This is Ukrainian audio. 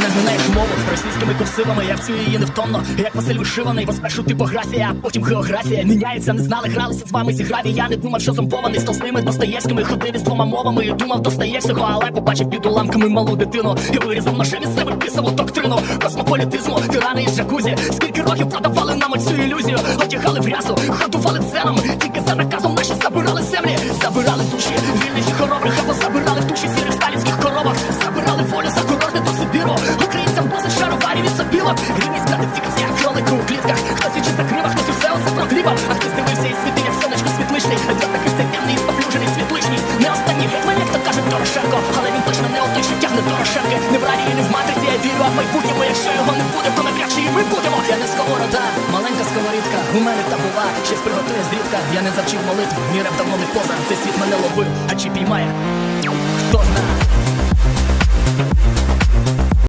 не гинаєш мову російськими курсивами, я вчу її невтомно, як Василь вишиваний, бо спершу типографія, а потім географія. Міняється, не знали, гралися з вами зіграві. Я не думав, що зомбований з толстими Достоєвськими ходив із двома мовами. І думав, Достоєвського, але побачив під уламками малу дитину. І вирізав ножем із себе писаву доктрину космополітизму, тирани із джакузі. Скільки років продавали нам оцю ілюзію, одягали в рясу, годували ценам. Тільки за наказом наші забирали землі, забирали душі вільних і хоробрих, або забирали Рівність гратифікація, кролику у клітках. Хтось учить за кривах, хтось усе оце прокліпав. А хтось дивився і світив, як сонечко світличний. Це темний і споплюжений світличний. Не останній гетьман, як то каже Дорошенко. Але він точно не отой, що тягне Дорошенки. Не в рарії, не в матриці, я вірю, а в майбутньому. Якщо його не буде, то навряд чи ми будемо. Я не сковорода, маленька сковорідка. У мене та була, щось приготує зрідка. Я не завчив молитву, мій реп давно не поза. Цей світ мене ловив, а чи піймає? Хто знає?